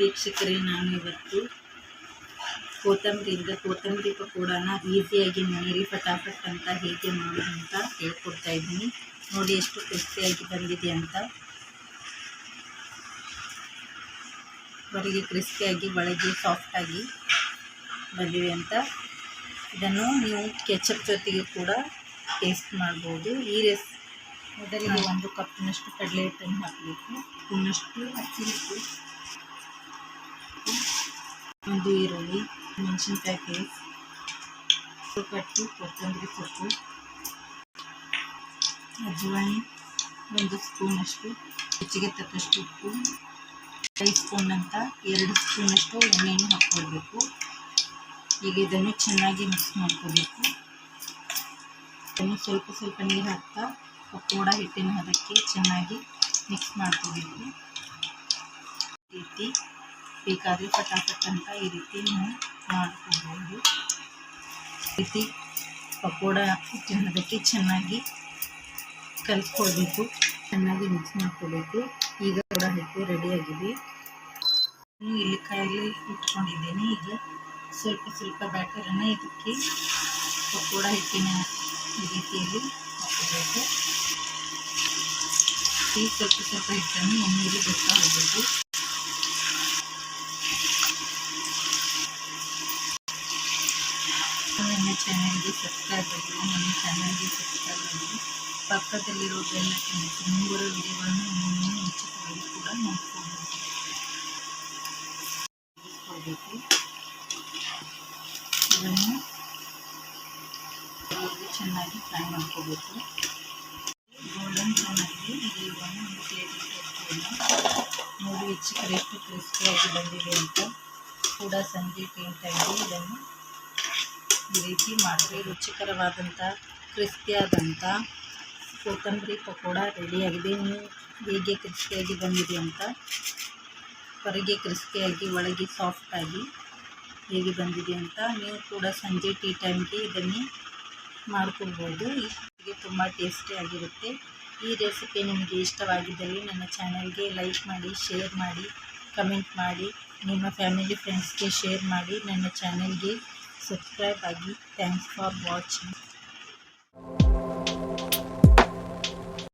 ವೀಕ್ಷಕರೇ, ನಾನು ಇವತ್ತು ಕೋತಂಬರಿಯಿಂದ ಕೋತಂಬರಿ ಪಕೋಡಾನ ಈಸಿಯಾಗಿ ನೀರಿ ಫಟಾಫಟ್ ಅಂತ ಹೇಗೆ ಮಾಡೋದು ಅಂತ ಹೇಳ್ಕೊಡ್ತಾ ಇದ್ದೀನಿ. ನೋಡಿ ಎಷ್ಟು ಕ್ರಿಸ್ಪಿಯಾಗಿ ಬಂದಿದೆ ಅಂತ. ಹೊರಗೆ ಕ್ರಿಸ್ಪಿಯಾಗಿ, ಒಳಗೆ ಸಾಫ್ಟಾಗಿ ಬಂದಿವೆ ಅಂತ. ಇದನ್ನು ನೀವು ಕೆಚಪ್ ಜೊತೆಗೆ ಕೂಡ ಟೇಸ್ಟ್ ಮಾಡ್ಬೋದು. ಈ ರೆಸ್, ಮೊದಲಿಗೆ ಒಂದು ಕಪ್ನಷ್ಟು ಕಡಲೆ ಹಿಟ್ಟನ್ನು ಹಾಕಬೇಕು. ಇನ್ನಷ್ಟು ಹಸಿ ಒಂದು ಈರುಳ್ಳಿ ಮೆಣಸಿನ್ಕಾಯಿ ಪೇಸ್ಟ್ ಕಟ್ಟು, ಕೊತ್ತಂಬರಿ ಸೊಪ್ಪು ಅಜ್ವಾಯಿ ಒಂದು ಸ್ಪೂನಷ್ಟು ರುಚಿಗೆ ತಕ್ಕಷ್ಟು ಉಪ್ಪು, ಐದು ಸ್ಪೂನ್ ಅಂತ, ಎರಡು ಸ್ಪೂನಷ್ಟು ಎಣ್ಣೆಯನ್ನು ಹಾಕ್ಕೊಳ್ಬೇಕು. ಈಗ ಇದನ್ನು ಚೆನ್ನಾಗಿ ಮಿಕ್ಸ್ ಮಾಡ್ಕೋಬೇಕು ಇದನ್ನು ಸ್ವಲ್ಪ ಸ್ವಲ್ಪ ನೀರು ಹಾಕ್ತಾ ಪಕೋಡ ಹಿಟ್ಟಿನ ಹದಕ್ಕೆ ಚೆನ್ನಾಗಿ ಮಿಕ್ಸ್ ಮಾಡ್ಕೋಬೇಕು ರೀತಿ. ಬೇಕಾದರೆ ಫಟಾಫಟ್ ಅಂತ ಈ ರೀತಿ ನೀವು ಈ ರೀತಿ ಪಕೋಡ ಹಿಟ್ಟಿನ ಹದಕ್ಕೆ ಚೆನ್ನಾಗಿ ಕಲಿಸ್ಕೊಳ್ಬೇಕು ಚೆನ್ನಾಗಿ ಮಿಕ್ಸ್ ಮಾಡ್ಕೋಬೇಕು ಈಗ ಕೂಡ ಹಿಟ್ಟು ರೆಡಿಯಾಗಿದೆ ಇಲ್ಲಿ ಕೈಯಲ್ಲಿ ಇಟ್ಕೊಂಡಿದ್ದೇನೆ. ಈಗ ಸ್ವಲ್ಪ ಸ್ವಲ್ಪ ಬ್ಯಾಟರನ್ನು ಇದಕ್ಕೆ ಪಕೋಡ ಹಿಟ್ಟಿನ ಈ ರೀತಿಯಲ್ಲಿ ಹಾಕಬೇಕು ಈ ಸ್ವಲ್ಪ ಸ್ವಲ್ಪ ಹಿಟ್ಟನ್ನು ಎಣ್ಣೆಯಲ್ಲಿ ಬರ್ತಾ ಹೋಗಬೇಕು ನನ್ನ ಚಾನಲ್ಗೆ ಸಬ್ಸ್ಕ್ರೈಬ್ ಆಗಿಲ್ಲ ನನ್ನ ಚಾನಲ್ಗೆ ಸಬ್ಸ್ಕ್ರೈಬ್ ಆಗಿ, ಪಕ್ಕದಲ್ಲಿರೋ ಬೆಲ್ ಹಾಕಿ ಮುಂಬರುವ ವಿಡಿಯೋಗಳನ್ನು ಇನ್ನೂ ಉಚಿತವಾಗಿ ಕೂಡ ನೋಡ್ಕೋಬಹುದು ಇಟ್ಕೊಳ್ಬೇಕು ಇದನ್ನು ಇವಾಗ ಚೆನ್ನಾಗಿ ಫ್ರೈ ಮಾಡ್ಕೋಬೇಕು ಗೋಲ್ಡನ್ ಬ್ರೌನ್ ಆಗಿದೆ ಈಗ ಇವನ್ನು ಒಂದು ಪ್ಲೇಟಿಗೆ ಇಟ್ಕೊಳ್ಳೋಣ ನೋಡಿ ವೀಕ್ಷಕರು ಎಷ್ಟು ಕ್ರಿಸ್ಪಿಯಾಗಿ ಬಂದಿದೆ ಅಂತ. ಕೂಡ ಸಂಜೆ ಟೈಮ್ ಟೈಮ್ಗೆ ಇದನ್ನು ಈ ರೀತಿ ಮಾಡಿದ್ರೆ ರುಚಿಕರವಾದಂಥ ಕ್ರಿಸ್ಪಿಯಾದಂಥ ಕೊತ್ತಂಬರಿ ಪಕೋಡ ರೆಡಿಯಾಗಿದೆ. ನೀವು ಹೇಗೆ ಕ್ರಿಸ್ಪಿಯಾಗಿ ಬಂದಿದೆ ಅಂತ ಹೊರಗೆ ಕ್ರಿಸ್ಪಿಯಾಗಿ, ಒಳಗೆ ಸಾಫ್ಟಾಗಿ ಹೇಗೆ ಬಂದಿದೆ ಅಂತ ನೀವು ಕೂಡ ಸಂಜೆ ಟೀ ಟೈಮ್ಗೆ ಇದನ್ನೇ ಮಾಡ್ಕೊಳ್ಬೋದು. ಇದಕ್ಕೆ ತುಂಬ ಟೇಸ್ಟಿಯಾಗಿರುತ್ತೆ ಈ ರೆಸಿಪಿ ನಿಮಗೆ ಇಷ್ಟವಾಗಿದ್ದಲ್ಲಿ ನನ್ನ ಚಾನಲ್ಗೆ ಲೈಕ್ ಮಾಡಿ, ಶೇರ್ ಮಾಡಿ, ಕಮೆಂಟ್ ಮಾಡಿ, ನಿಮ್ಮ ಫ್ಯಾಮಿಲಿ ಫ್ರೆಂಡ್ಸ್ಗೆ ಶೇರ್ ಮಾಡಿ, ನನ್ನ ಚಾನಲ್ಗೆ subscribe again. thanks for watching